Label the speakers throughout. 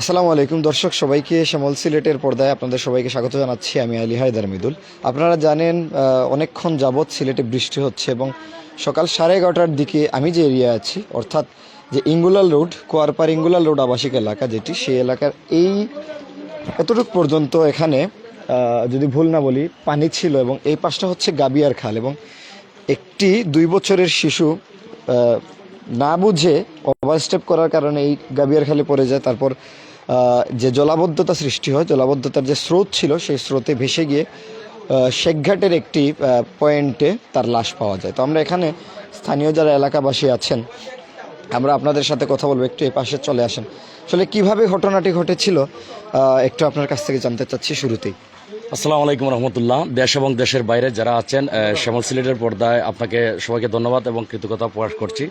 Speaker 1: আসসালামু আলাইকুম দর্শক, সবাইকে শ্যামল সিলেটের পর্দায় আপনাদের সবাইকে স্বাগত জানাচ্ছি। আমি আলী হায়দার মিদুল। আপনারা জানেন অনেকক্ষণ যাবৎ সিলেটে বৃষ্টি হচ্ছে এবং সকাল সাড়ে এগারোটার দিকে আমি যে এরিয়া আছি, অর্থাৎ যে ইঙ্গুলাল রোড, কোয়ারপার ইঙ্গুলাল রোড আবাসিক এলাকা যেটি, সেই এলাকার এই এতটুক পর্যন্ত এখানে যদি ভুল না বলি, পানি ছিল এবং এই পাশটা হচ্ছে গাবিয়ার খাল এবং একটি দুই বছরের শিশু না বুঝে ওভারস্টেপ করার কারণে এই গাবিয়ার খালে পড়ে যায়। তারপর যে জলাবদ্ধতা সৃষ্টি হয়, জলাবদ্ধতার যে স্রোত ছিল, সেই স্রোতে ভেসে গিয়ে শেখঘাটের একটি পয়েন্টে তার লাশ পাওয়া যায়। তো আমরা এখানে স্থানীয় যারা এলাকাবাসী আছেন, আমরা আপনাদের সাথে কথা বলব। একটু এই পাশে চলে আসেন। আসলে কীভাবে ঘটনাটি ঘটেছিল একটু আপনার কাছ থেকে জানতে চাচ্ছি শুরুতেই।
Speaker 2: আসসালামু আলাইকুম রহমতুল্লাহ। দেশ এবং দেশের বাইরে যারা আছেন শ্যামল সিলেটের পর্দায় আপনাকে সবাইকে ধন্যবাদ এবং কৃতজ্ঞতা প্রকাশ করছি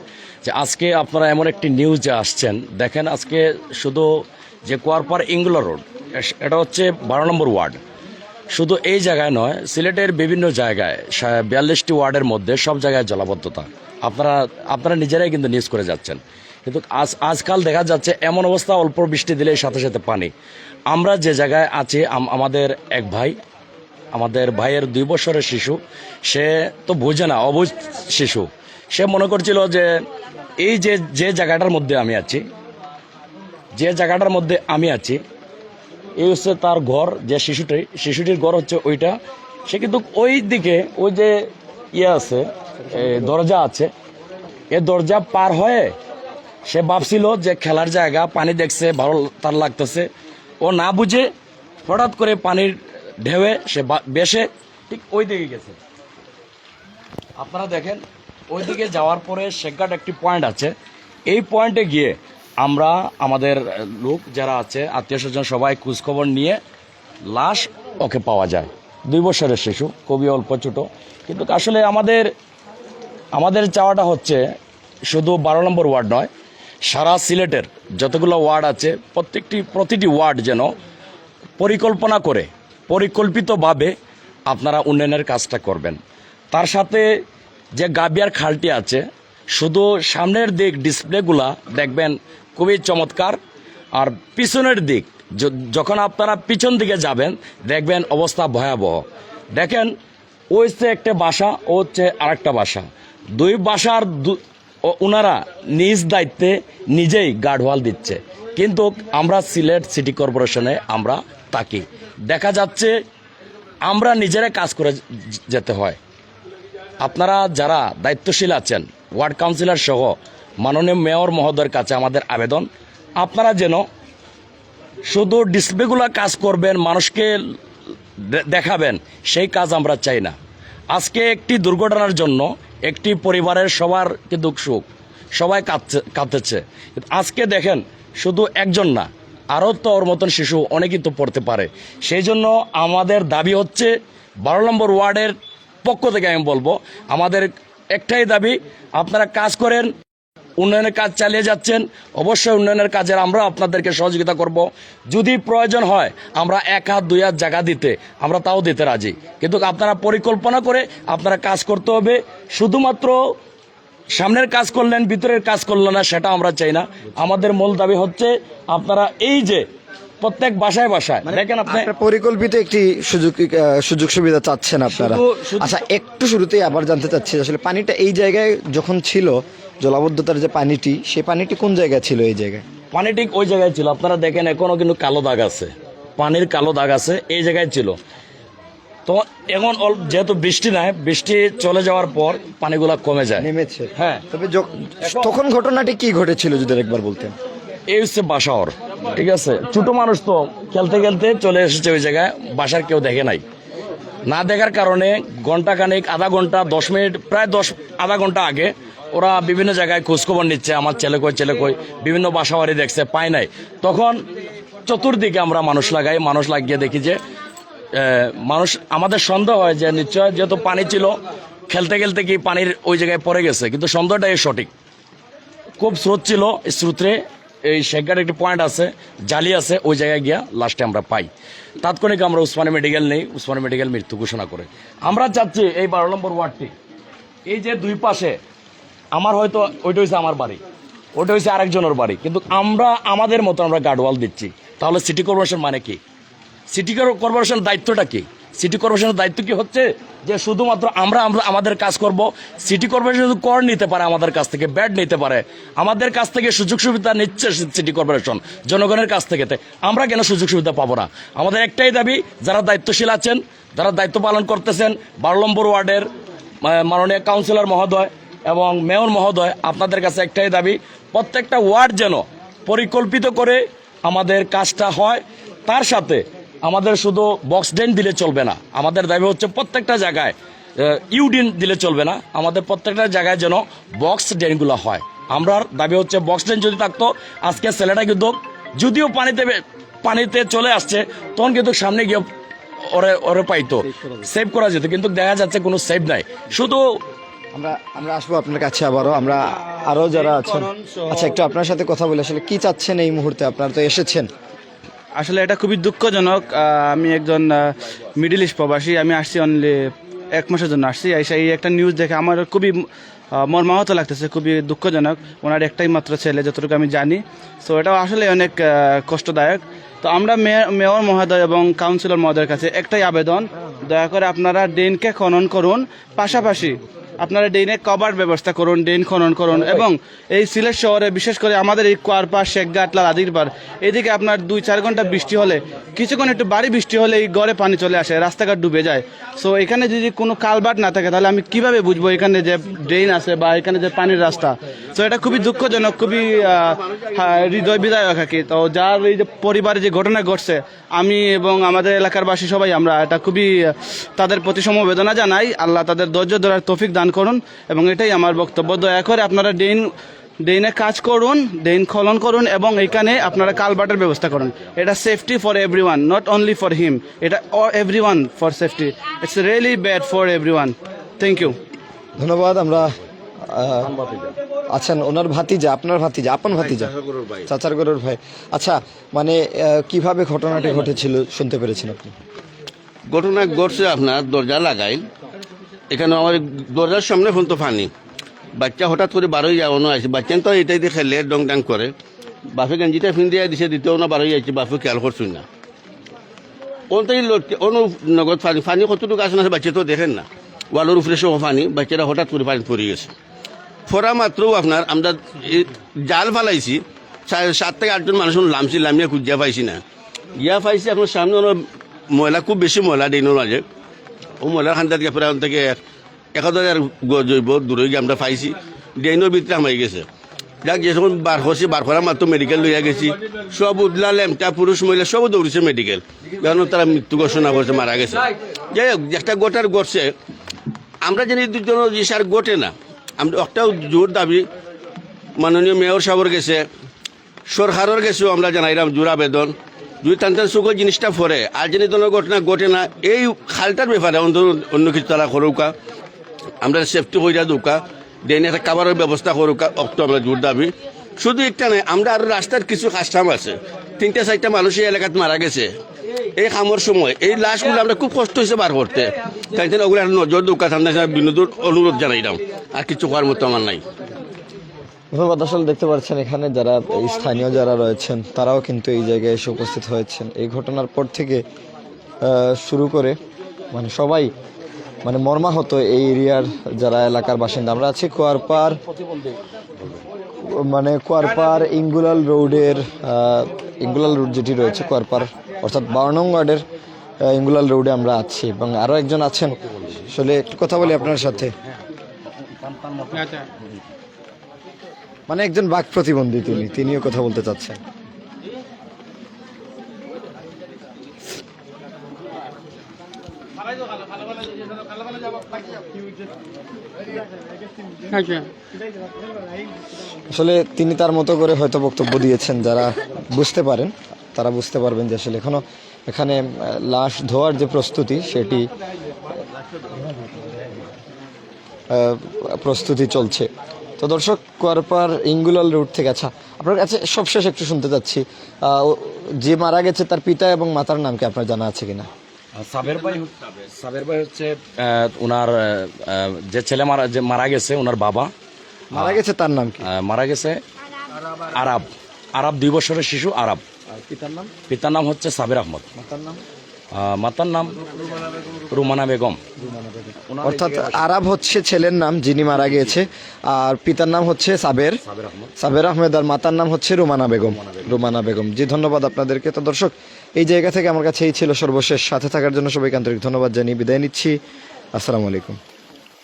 Speaker 2: যে আজকে আপনারা এমন একটি নিউজে আসছেন। দেখেন আজকে শুধু যে কোয়ারপার ইংগুলা রোড এটা হচ্ছে বারো নম্বর ওয়ার্ড। শুধু এই জায়গায় নয়, সিলেটের বিভিন্ন জায়গায় বিয়াল্লিশটি ওয়ার্ডের মধ্যে সব জায়গায় জলাবদ্ধতা। আপনারা আপনারা নিজেরাই কিন্তু নিউজ করে যাচ্ছেন। কিন্তু আজ আজকাল দেখা যাচ্ছে এমন অবস্থা, অল্প বৃষ্টি দিলেই সাথে সাথে পানি। আমরা যে জায়গায় আছি আমাদের এক ভাই, আমাদের ভাইয়ের দুই বছরের শিশু, সে তো বোঝে না অবুঝ শিশু। সে মনে করছিল যে এই যে যে জায়গাটার মধ্যে আমি আছি, যে জায়গাটার মধ্যে আমি আছি, এই হচ্ছে তার ঘর, যে শিশুটি, শিশুটির ঘর হচ্ছে ওইটা। সে কিন্তু ওই দিকে, ওই যে ইয়ে আছে দরজা আছে, এ দরজা পার হয়ে সে ভাবছিল যে খেলার জায়গা, পানি দেখছে, ভালো তার লাগতেছে। ও না বুঝে হঠাৎ করে পানির ঢেউয়ে সে বা- বেসে ঠিক ওই দিকে গেছে। আপনারা দেখেন, ওইদিকে যাওয়ার পরে শেখঘাট একটি পয়েন্ট আছে। এই পয়েন্টে গিয়ে আমরা, আমাদের লোক যারা আছে, আত্মীয় স্বজন সবাই খোঁজখবর নিয়ে লাশ ওকে পাওয়া যায়। দুই বছরের শিশু, খুবই অল্প ছোট। কিন্তু আসলে আমাদের আমাদের চাওয়াটা হচ্ছে শুধু বারো নম্বর ওয়ার্ড নয় সারা সিলেটের যতগুলো ওয়ার্ড আছে, প্রত্যেকটি, প্রতিটি ওয়ার্ড যেন পরিকল্পনা করে, পরিকল্পিতভাবে আপনারা উন্নয়নের কাজটা করবেন। তার সাথে যে গাবিয়ার খালটি আছে, শুধু সামনের দিক ডিসপ্লেগুলা দেখবেন খুবই চমৎকার। আর পিছনের দিক যখন আপনারা পিছন দিকে যাবেন, দেখবেন অবস্থা ভয়াবহ। দেখেন ও হচ্ছে একটা বাসা, ও হচ্ছে আরেকটা বাসা। দুই বাসার ওনারা নিজ দায়িত্বে নিজেই গার্ডওয়াল দিচ্ছে। কিন্তু আমরা সিলেট সিটি কর্পোরেশনে আমরা থাকি দেখা যাচ্ছে আমরা নিজেরা কাজ করে যেতে হয়। আপনারা যারা দায়িত্বশীল আছেন, ওয়ার্ড কাউন্সিলর সহ মাননীয় মেয়র মহোদয়ের কাছে আমাদের আবেদন, আপনারা যেন শুধু ডিসপ্লেগুলো কাজ করবেন, মানুষকে দেখাবেন, সেই কাজ আমরা চাই না। আজকে একটি দুর্ঘটনার জন্য একটি পরিবারের সবার কিন্তু সুখ? সবাই কাঁদছে, কাঁদতেছে। আজকে দেখেন, শুধু একজন না, আরও তো ওর মতন শিশু অনেকেই তো পড়তে পারে। সেই জন্য আমাদের দাবি হচ্ছে, বারো নম্বর ওয়ার্ডের পক্ষ থেকে আমি বলব, আমাদের একটাই দাবি, আপনারা কাজ করেন। উন্নয়নের কাজ চালিয়ে যাচ্ছেন অবশ্যই উন্নয়নের কাজের আমরা আপনাদেরকে সহযোগিতা করব। যদি প্রয়োজন হয় আমরা এক হাত দুই হাত জায়গা দিতে আমরা তাও দিতে রাজি। কিন্তু আপনারা পরিকল্পনা করে আপনারা কাজ করতে হবে। শুধুমাত্র সামনের কাজ করলেন ভিতরের কাজ করলেন না সেটা আমরা চাই না। আমাদের মূল দাবি হচ্ছে আপনারা এই যে প্রত্যেক বাসায় বাসায় দেখেন আপনি
Speaker 1: আপনার পরিকল্পিত একটি সুযোগ সুযোগ সুবিধা চাচ্ছেন আপনারা। আচ্ছা একটু শুরুতেই আবার জানতে চাচ্ছি আসলে পানিটা এই জায়গায় যখন ছিল জলাবদ্ধতার যে পানিটি সেই পানিটি কোন জায়গায় ছিল এই জায়গায়?
Speaker 2: পানি ঠিক ওই জায়গায় ছিল। আপনারা দেখেন এখনও কিন্তু কালো দাগ আছে। পানির কালো দাগ আছে এই জায়গায় ছিল। তো এখন অল- যেহেতু বৃষ্টি নাই বৃষ্টি চলে যাওয়ার পর পানিগুলা কমে যায়।
Speaker 1: নেমেছে।
Speaker 2: হ্যাঁ।
Speaker 1: তবে তখন ঘটনাটি কি ঘটেছিল যদি একবার বলতেন?
Speaker 2: এই হচ্ছে বাসাওর ঠিক আছে? ছোট মানুষ তো খেলতে খেলতে চলে এসেছে ওই জায়গায় বাসার কেউ দেখে নাই। না দেখার কারণে ঘণ্টা খানেক আধা ঘণ্টা দশ মিনিট প্রায় দশ আধা ঘণ্টা আগে ওরা বিভিন্ন জায়গায় খোঁজখবর নিচ্ছে, আমার ছেলে কই ছেলে কই, বিভিন্ন বাসা বাড়ি দেখছে, পায় নাই। তখন চতুর্দিকে আমরা মানুষ লাগাই, মানুষ লাগিয়ে দেখি যে মানুষ, আমাদের সন্দেহ হয় যে নিশ্চয় যেহেতু পানি ছিল, খেলতে খেলতে কি পানির ওই জায়গায় পড়ে গেছে, কিন্তু সন্দেহটাই সঠিক। খুব স্রোত ছিল স্রোতে এই শেখঘাট একটি পয়েন্ট আছে, জালি আছে, ওই জায়গায় গিয়া লাস্টে আমরা পাই। তাৎক্ষণিক আমরা উসমানী মেডিকেল নেই, উসমানী মেডিকেল মৃত্যু ঘোষণা করে। আমরা চাচ্ছি এই বারো নম্বর ওয়ার্ডটি, এই যে দুই পাশে আমার হয়তো ওইটা হচ্ছে আমার বাড়ি। ওটা হচ্ছে আরেকজনের বাড়ি। কিন্তু আমরা, আমাদের মতো আমরা গার্ডওয়াল দিচ্ছি। তাহলে সিটি কর্পোরেশন মানে কি? সিটি কর্পোরেশনের দায়িত্বটা কি? সিটি কর্পোরেশনের দায়িত্ব কি হচ্ছে? যে শুধুমাত্র আমরা আমরা, আমাদের কাজ করব। সিটি কর্পোরেশন শুধু কর নিতে পারে আমাদের কাছ থেকে ব্যাড নিতে পারে, আমাদের কাছ থেকে সুযোগ সুবিধা নিচ্ছে সিটি কর্পোরেশন, জনগণের কাছ থেকে। আমরা কেন সুযোগ সুবিধা পাবো না? আমাদের একটাই দাবি, যারা দায়িত্বশীল আছেন, যারা দায়িত্ব পালন করতেছেন, বারো নম্বর ওয়ার্ডের মাননীয় কাউন্সিলর মহোদয় এবং মেয়র মহোদয়, আপনাদের কাছে একটাই দাবি, প্রত্যেকটা ওয়ার্ড যেন পরিকল্পিত করে আমাদের কাজটা হয়, তার সাথে আমাদের শুধু বক্স ড্রেন দিলে চলবে না। আমাদের দাবি হচ্ছে প্রত্যেকটা জায়গায় ইউডিন দিলে চলবে না। আমাদের প্রত্যেকটা জায়গায় যেন বক্স ড্রেনগুলো হয়। আমরা দাবি হচ্ছে বক্স ড্রেন যদি থাকতো, আজকে ছেলেটা কিন্তু যদিও পানিতে পানিতে চলে আসছে, তখন কিন্তু সামনে গিয়ে ওরে ওরে পাইতো। সেভ করা যেত, কিন্তু দেখা যাচ্ছে কোনো সেভ নাই। শুধু
Speaker 1: আমরা আমরা আসব আপনার কাছে আবারও। আমরা আরও যারা আছেন আচ্ছা একটু আপনার সাথে কথা বলে। আসলে কি চাচ্ছেন এই মুহূর্তে? আপনারা তো এসেছেন।
Speaker 3: আসলে এটা খুবই দুঃখজনক। আহ, আমি একজন মিডিল ইস্ট প্রবাসী। আমি আসছি অনলি এক মাসের জন্য আসছি। এসে এই একটা নিউজ দেখে আমার খুবই আহ, মর্মাহত লাগতেছে খুবই দুঃখজনক। ওনার একটাই মাত্র ছেলে যতটুকু আমি জানি। সো এটা আসলে অনেক আহ, কষ্টদায়ক। তো আমরা মেয়র মেয়র মহোদয় এবং কাউন্সিলর মহোদয়ের কাছে একটাই আবেদন। দয়া করে আপনারা ড্রেনকে খনন করুন। পাশাপাশি আপনারা ড্রেনে কভার ব্যবস্থা করুন ড্রেন খনন করুন এবং এই সিলেট শহরে বিশেষ করে আমাদের এই কোয়ারপাড় শেখগাটলাল আদিরপাড় এদিকে আপনার দুই চার ঘণ্টা বৃষ্টি হলে কিছুক্ষণ একটু বাড়ি বৃষ্টি হলে এই গড়ে পানি চলে আসে রাস্তাঘাট ডুবে যায়। সো এখানে যদি কোনো কালবাট না থাকে তাহলে আমি কীভাবে বুঝব এখানে যে ড্রেন আছে বা এখানে যে পানির রাস্তা? সো এটা খুবই দুঃখজনক খুবই হৃদয় বিদায়ক আর কি। তো যার এই যে পরিবারে যে ঘটনা ঘটছে আমি এবং আমাদের এলাকার বাসী সবাই আমরা এটা খুবই তাদের প্রতি সমবেদনা জানাই। আল্লাহ তাদের ধৈর্য ধরার তৌফিক দান করুন এবং এটাই আমার বক্তব্য। দয়া করে আপনারা ডেইন ডেইনে কাজ করুন ডেইন খলন করুন এবং এখানে আপনারা কালবাটের ব্যবস্থা করুন। এটা safety for everyone not only for him এটা everyone for safety it's really bad for everyone thank you
Speaker 1: ধন্যবাদ, আমরা আছেন ওনার ভাতিজা আপনার ভাতিজা আপন ভাতিজা? চাচার গরুর ভাই। আচ্ছা মানে কীভাবে ঘটনাটি ঘটেছিল শুনতে পেরেছেন আপনি?
Speaker 4: ঘটনা ঘটছে আপনার দরজা লাগাই এখানে আমার দরজার সামনে ফোন তো ফানি। বাচ্চা হঠাৎ করে বারোই যাওয়ানো আছে। বাচ্চা তো এটাই দিয়ে খেলে ডং ডাং করে। বাপে গেঞ্জিটা ফিন দিয়ে দিছে দ্বিতীয় না বারোই যাচ্ছে বাপে খেয়াল করছুন না। ওনটাই লটকে অনু নগদ ফানি। ফানি কতটুকু আসে না বাচ্চা তো দেখেন না। ওয়ালোর উপরে সহ ফানি। বাচ্চারা হঠাৎ করে পানি পড়ে গেছে। ফোরা মাত্র আপনার, আমরা জাল ফালাইছি সাত থেকে আটজন মানুষ লামছি, লামিয়ে খুঁজিয়া পাইছি না। গিয়া পাইছি আপনার সামনে ময়লা, খুব বেশি ময়লা ডেইনোর মাঝে ও ময়লার খান্দাত গিয়ে প্রায় থেকে এক হাজার জৈব দূরে গিয়ে আমরা পাইছি। ডেইনোর ভিতরে আমাই গেছে। যাক, যে যখন বার হচ্ছে বার করার মাত্র মেডিকেল লইয়া গেছি। সব উদলা লেমটা পুরুষ, মহিলা সব দৌড়ছে মেডিকেল কারণ তারা মৃত্যু ঘোষণা করছে, মারা গেছে। যাই হোক, একটা গোটার গড়ছে আমরা জানি দুজন সার গোটে না আমরা একটাও জোর দাবি মাননীয় মেয়র সাহেবের গেছে সরকারের গেছেও আমরা জানাইলাম জোর আবেদন। টান টান চোখের জিনিসটা ফরে আর জানি ধরনের ঘটনা ঘটে না, এই খালটার ব্যাপারে অন্য অন্য কিছু তারা করুকা আমরা সেফটি হইয়া দৌকা ডেনে একটা কাবারের ব্যবস্থা করুকা অক্ত আমরা জোর দাবি। শুধু একটা নয়, আমরা আর রাস্তার কিছু কাস্টাম আছে। তিনটা, চারটা মানুষ এই এলাকাত মারা গেছে। এই খামর সময়, এই লাশগুলো আমরা খুব কষ্ট হয়েছে বার করতে তাই জন্য ওগুলো নজর দৌকা ঠান্ডা বিনোদন অনুরোধ জানাইলাম আর কিছু করার মতো আমার নাই।
Speaker 1: ধন্যবাদ আসলে দেখতে পাচ্ছেন, এখানে যারা স্থানীয় যারা রয়েছেন, তারাও কিন্তু এই জায়গায় এসে উপস্থিত হয়েছেন। এই ঘটনার পর থেকে শুরু করে মানে সবাই মানে মর্মাহত এই এরিয়ার যারা এলাকার বাসিন্দা। আমরা আছি কোয়ারপাড় মানে কোয়ারপাড় ইঙ্গুলাল রোডের ইঙ্গুলাল রোড যেটি রয়েছে কোয়ারপাড় অর্থাৎ বারো নং ওয়ার্ডের ইঙ্গুলাল রোডে আমরা আছি এবং আরও একজন আছেন। আসলে একটু কথা বলি আপনার সাথে। মানে একজন বাক প্রতিবন্ধী তিনি তিনিও কথা বলতে চাচ্ছেন। আসলে তিনি তার মতো করে হয়তো বক্তব্য দিয়েছেন যারা বুঝতে পারেন। তারা বুঝতে পারবেন যে আসলে এখনও এখানে লাশ ধোয়ার যে প্রস্তুতি সেটি প্রস্তুতি চলছে। তো দর্শক কোয়ারপার ইঙ্গুলাল রুট থেকে আচ্ছা আপনার কাছে সবশেষ একটু শুনতে চাচ্ছি। যে মারা গেছে তার পিতা এবং মাতার নাম কি আপনার জানা আছে কিনা?
Speaker 2: সাবের ভাই সাবের ভাই হচ্ছে ওনার যে ছেলে মারা যে মারা গেছে ওনার বাবা।
Speaker 1: মারা গেছে তার নাম কি?
Speaker 2: মারা গেছে আরাব। আরাব দুই বছরের শিশু আরাব।
Speaker 1: আর পিতার নাম?
Speaker 2: পিতার নাম হচ্ছে সাবির আহমদ।
Speaker 1: মাতার নাম?
Speaker 2: মাতার নাম রুমানা বেগম।
Speaker 1: অর্থাৎ আরাব হচ্ছে ছেলের নাম যিনি মারা গিয়েছে আর পিতার নাম হচ্ছে সাবের
Speaker 2: সাবির
Speaker 1: সাবের আহমেদ আর মাতার নাম হচ্ছে রুমানা বেগম। রুমানা বেগম। জি ধন্যবাদ আপনাদেরকে। তো দর্শক এই জায়গা থেকে আমার কাছে এই ছিল সর্বশেষ। সাথে থাকার জন্য সবাইকে আন্তরিক ধন্যবাদ জানিয়ে বিদায় নিচ্ছি। আসসালামু আলাইকুম।